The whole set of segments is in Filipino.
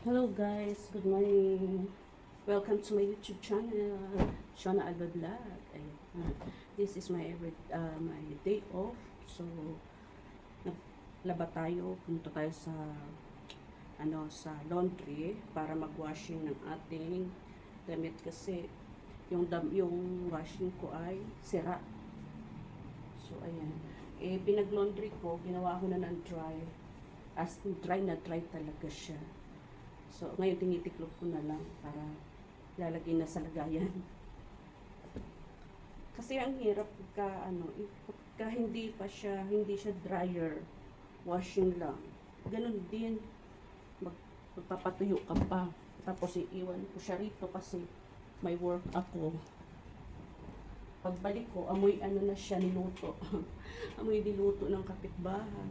Hello guys, good morning. Welcome to my YouTube channel, Shona Alba Vlog. This is my every, uh, my day off. So, naglaba tayo, punta tayo sa ano sa laundry para mag-washing ng ating damit kasi yung dam, yung washing ko ay sira. So ayan. Eh pinag-laundry ko, ginawa ko na ng dry. As dry na dry talaga siya. So, ngayon tinitiklop ko na lang para lalagay na sa lagayan. Kasi ang hirap pagka, ano, pagka hindi pa siya, hindi siya dryer, washing lang. Ganun din, mag, magpapatuyo ka pa. Tapos iiwan ko siya rito kasi may work ako. Pagbalik ko, amoy ano na siya niluto. amoy niluto ng kapitbahay.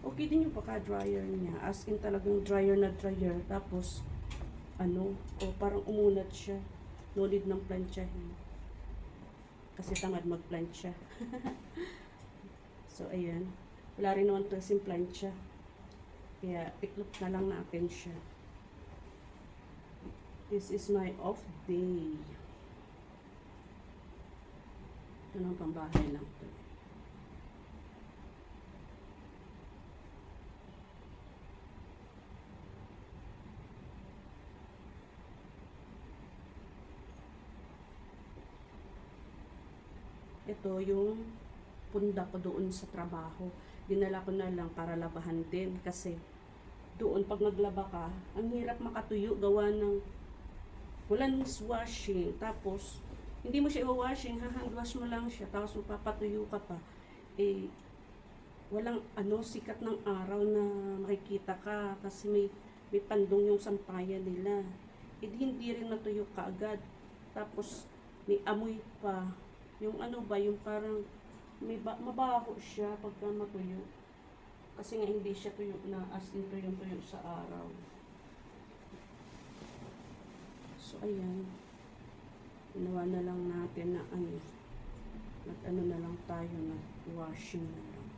Okay din yung paka-dryer niya. As in talagang dryer na dryer. Tapos, ano, o parang umunat siya. No need ng planchahin. Kasi tamad mag-plancha. so, ayan. Wala rin naman kasing plancha. Kaya, tiklop na lang natin siya. This is my off day. Ito ng pambahay lang to. Ito yung punda ko doon sa trabaho. Dinala ko na lang para labahan din kasi doon pag naglaba ka, ang hirap makatuyo gawa ng walang washing. Tapos, hindi mo siya i-washing, ha-hand wash mo lang siya, tapos magpapatuyo ka pa. Eh, walang ano, sikat ng araw na makikita ka kasi may, may pandong yung sampayan nila. Eh, di hindi rin natuyo ka agad. Tapos, may amoy pa. Yung ano ba, yung parang may ba, mabaho siya pagka matuyo. Kasi nga hindi siya tuyo na as in tuyong-tuyo sa araw. So, ayan. Ginawa na lang natin na ano, nag ano na lang tayo, nag washing na lang.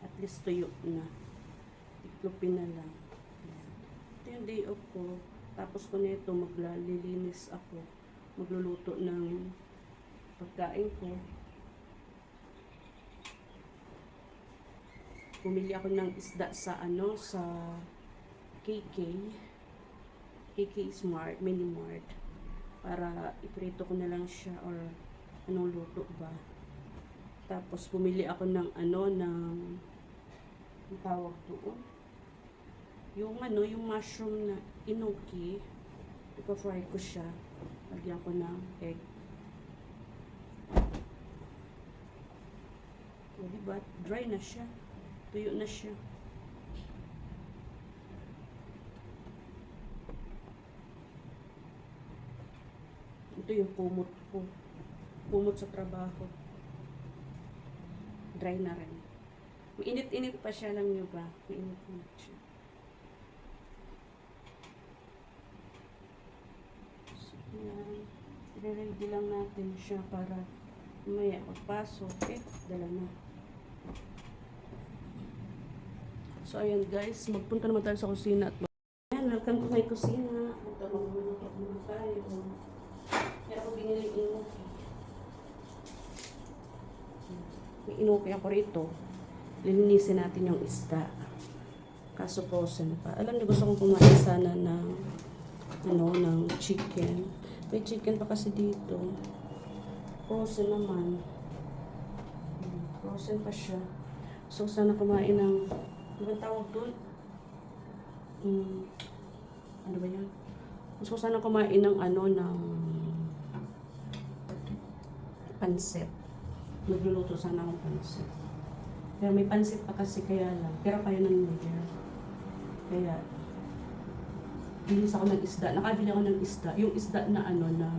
At least tuyo na. Tiklopin na lang. Ayan. Ito yung day off ko. Tapos ko nito maglilinis ako. Magluluto ng pagkain ko. Bumili ako ng isda sa ano, sa KK. KK Smart, Mini Mart. Para iprito ko na lang siya or anong luto ba. Tapos bumili ako ng ano, ng ang tawag doon. Yung ano, yung mushroom na inoki. Ipa-fry ko siya. Lagyan ko ng egg. O, diba? Dry na siya. Tuyo na siya. Ito yung kumot ko. Kumot sa trabaho. Dry na rin. Mainit-init pa siya, alam nyo ba? Mainit-init siya. So, yan. I-ready lang natin siya para mamaya magpasok. Eh, dala na. So, ayan guys, magpunta naman tayo sa kusina at Ayan, welcome to my kusina. Ito, magluluto naman tayo. Kaya ako binili inuki. May inuki ako rito. Lilinisin natin yung isda. Kaso frozen pa. Alam niyo, gusto kong kumain sana ng ano, ng chicken. May chicken pa kasi dito. Frozen naman. Frozen pa siya. So, sana kumain ng ano tawag doon? Hmm, ano ba yan? Gusto ko sana kumain ng ano, ng pansit. Nagluluto sana akong pansit. Pero may pansit pa kasi kaya lang. Pero kaya ng manager. Kaya, bilis ako ng isda. Nakabili ako ng isda. Yung isda na ano na,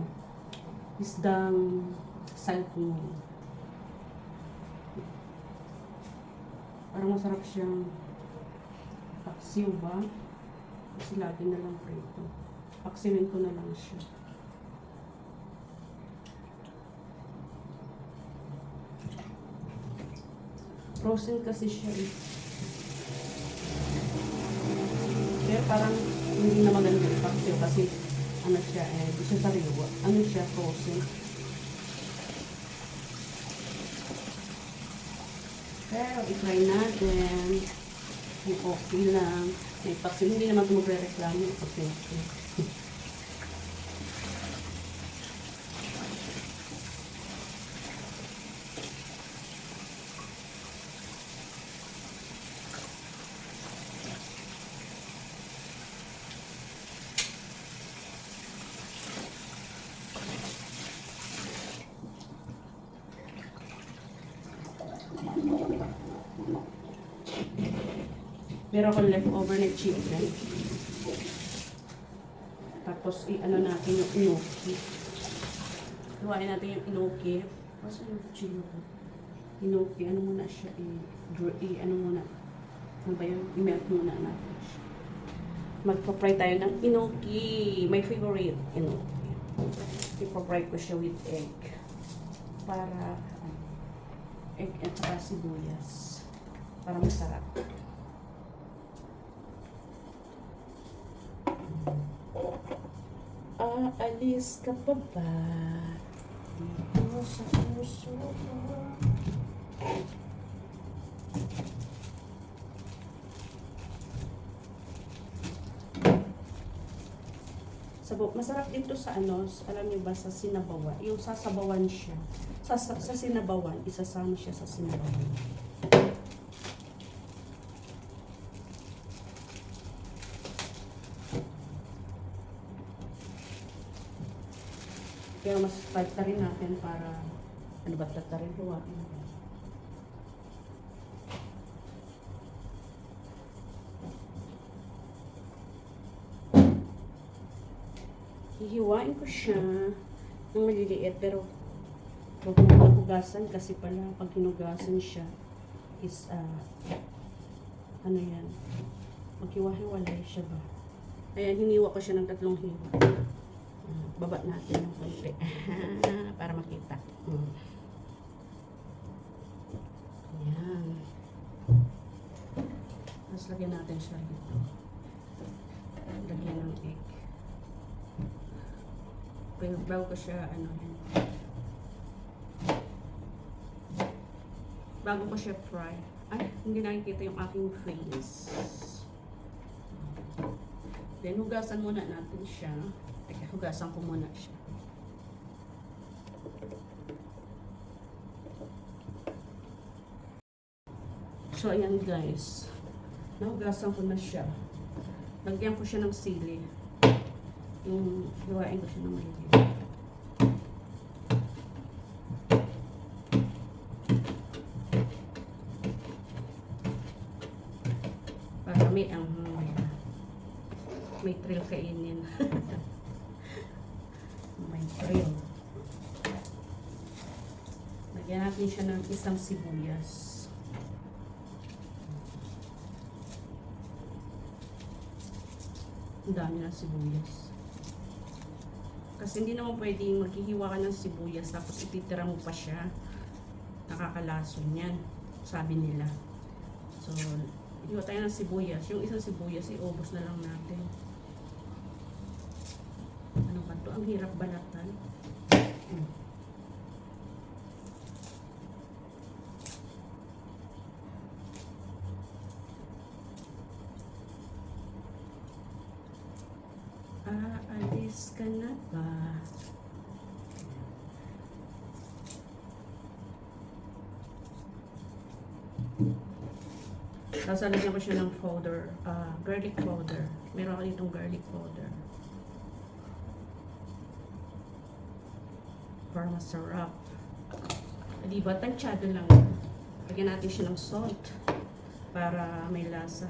isdang salmon. Parang masarap siyang paksiw ba? Kasi lagi na lang prito. Paksiwin ko na lang siya. Frozen kasi siya eh. Pero parang hindi na maganda yung paksiw kasi ano siya eh, di siya sariwa. Ano siya, frozen. Pero i-try natin. Yung okay lang. May paksiw. Hindi naman ito magre-reklamo. Okay. Meron akong leftover na chicken. Tapos, i-ano natin yung inoki. Luwain natin yung inoki. Kasi yung chilo ko. Inoki, ano muna siya, i, dr- i ano muna. Ano ba yun? I-melt muna natin siya. Magpa-fry tayo ng inoki. My favorite, inoki. Ipa-fry ko siya with egg. Para, ano, egg at saka sibuyas. Para masarap. Aalis ka pa ba? Dito sa puso ko. Sabo, masarap dito sa ano, alam niyo ba sa sinabawan, yung sasabawan siya. Sa, sa, sa sinabawan, isasama siya sa sinabawan. Pero mas rin natin para, ano ba, rin luwa. Hihiwain ko siya ng maliliit pero huwag mo na hugasan kasi pala pag hinugasan siya is ah ano yan maghiwa-hiwalay siya ba ayan hiniwa ko siya ng tatlong hiwa baba natin ng konti. Para makita. Mm. ayan. Tapos lagyan natin siya dito lagyan ng egg. Pero bago ko siya ano yan bago ko siya fry. Ay hindi nakikita yung aking face then hugasan muna natin siya. Teka, hugasan ko muna siya. So ayan guys. Nahugasan ko na siya. Lagyan ko siya ng sili. Yung gawain ko siya ng maliliit. Para may ang may thrill kainin. May thrill. Lagyan natin siya ng isang sibuyas. Ang dami ng sibuyas. Kasi hindi naman pwedeng maghihiwa ka ng sibuyas tapos ititira mo pa siya. Nakakalason yan sabi nila. So hiwa tayo ng sibuyas. Yung isang sibuyas iubos na lang natin ang hirap balatan Hmm. Aalis ka na ba? Tapos lalagyan ko siya ng powder, ah, garlic powder. Meron ako ditong garlic powder. Para masarap. Ah, Di ba? Tansyado lang. Lagyan natin siya ng salt para may lasa.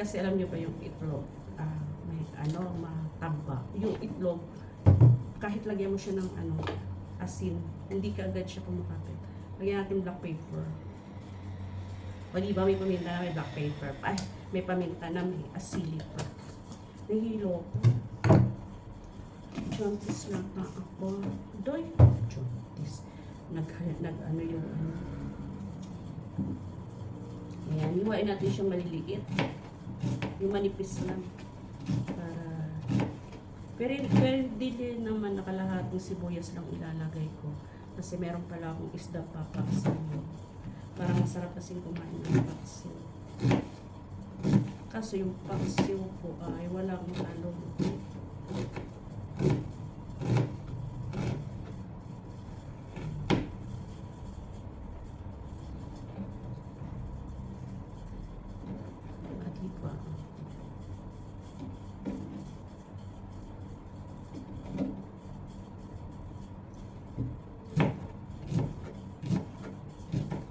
Kasi alam niyo ba yung itlog, ah, may ano, mataba. Yung itlog, kahit lagyan mo siya ng ano, asin, hindi ka agad siya kumakapit. Lagyan natin black pepper. O di ba may paminta na may black pepper pa? Ay, may paminta na may asili pa. Nahilo ko. Juntis lang na ako. Doy, juntis. Nag, nag ano yung ano. Ayan, hiwain natin siyang maliliit. Yung manipis lang. Para... Pero, pero din naman nakalahatong sibuyas lang ilalagay ko. Kasi meron pala akong isda papaksin. Parang masarap kasing kumain ng paksiw. Kaso yung paksiw po ay walang halong Kadiba.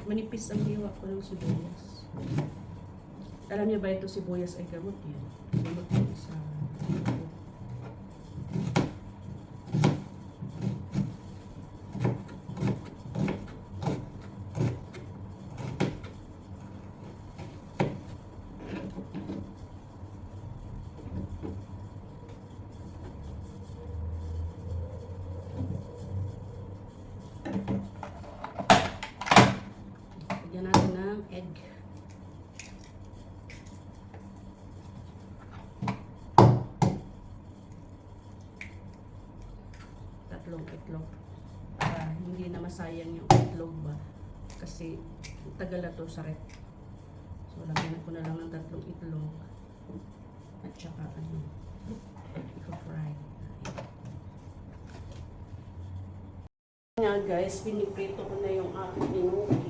Manipis ang hiwa ko ng sibuyas. Alam niyo ba ito sibuyas ay gamot yan? Gamot yan sa Lagyan natin ng egg. Itlog. Para hindi na masayang yung itlog ba. Kasi tagal na to sa rep. So, lagyan ko na lang ng tatlong itlog. At saka ano, iko-fry. Nga guys, piniprito ko na yung aking inuki.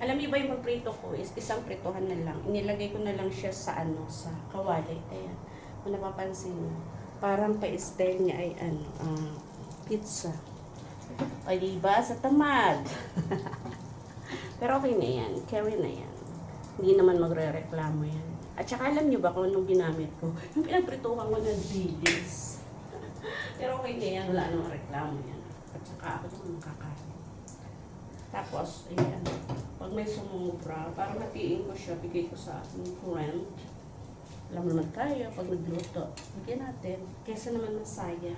Alam niyo ba yung pagprito ko is isang prituhan na lang. Inilagay ko na lang siya sa ano, sa kawali. Ayan. Kung napapansin niyo, parang pa-style niya ay ano, ah, pizza. Ay, diba? Sa tamad. Pero okay na yan. Carry na yan. Hindi naman magre-reklamo yan. At saka alam niyo ba kung anong ginamit ko? Yung pinagprituhan ko ng dilis. Pero okay na yan. Wala namang reklamo yan. At saka ako naman makakain. Tapos, ayan. Pag may sumubra, parang hatiin ko siya, bigay ko sa aking friend. Alam naman tayo, pag nagluto, bigyan natin. Kesa naman masaya.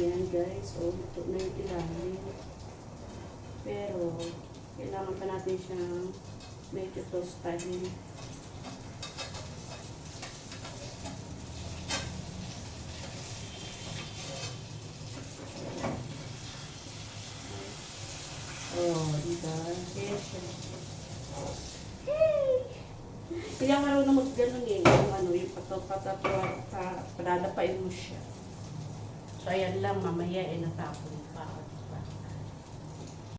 Ayan guys, oh, ito na yung ilalim. Pero, kailangan pa natin siyang medyo tostahin. Oh, di ba? Kaya siya. Hey! Ako marunong mag-ganon eh. Yung ano, yung patapatuwa, pa, padadapain mo siya. So, ayan lang, mamaya eh, natapon pa.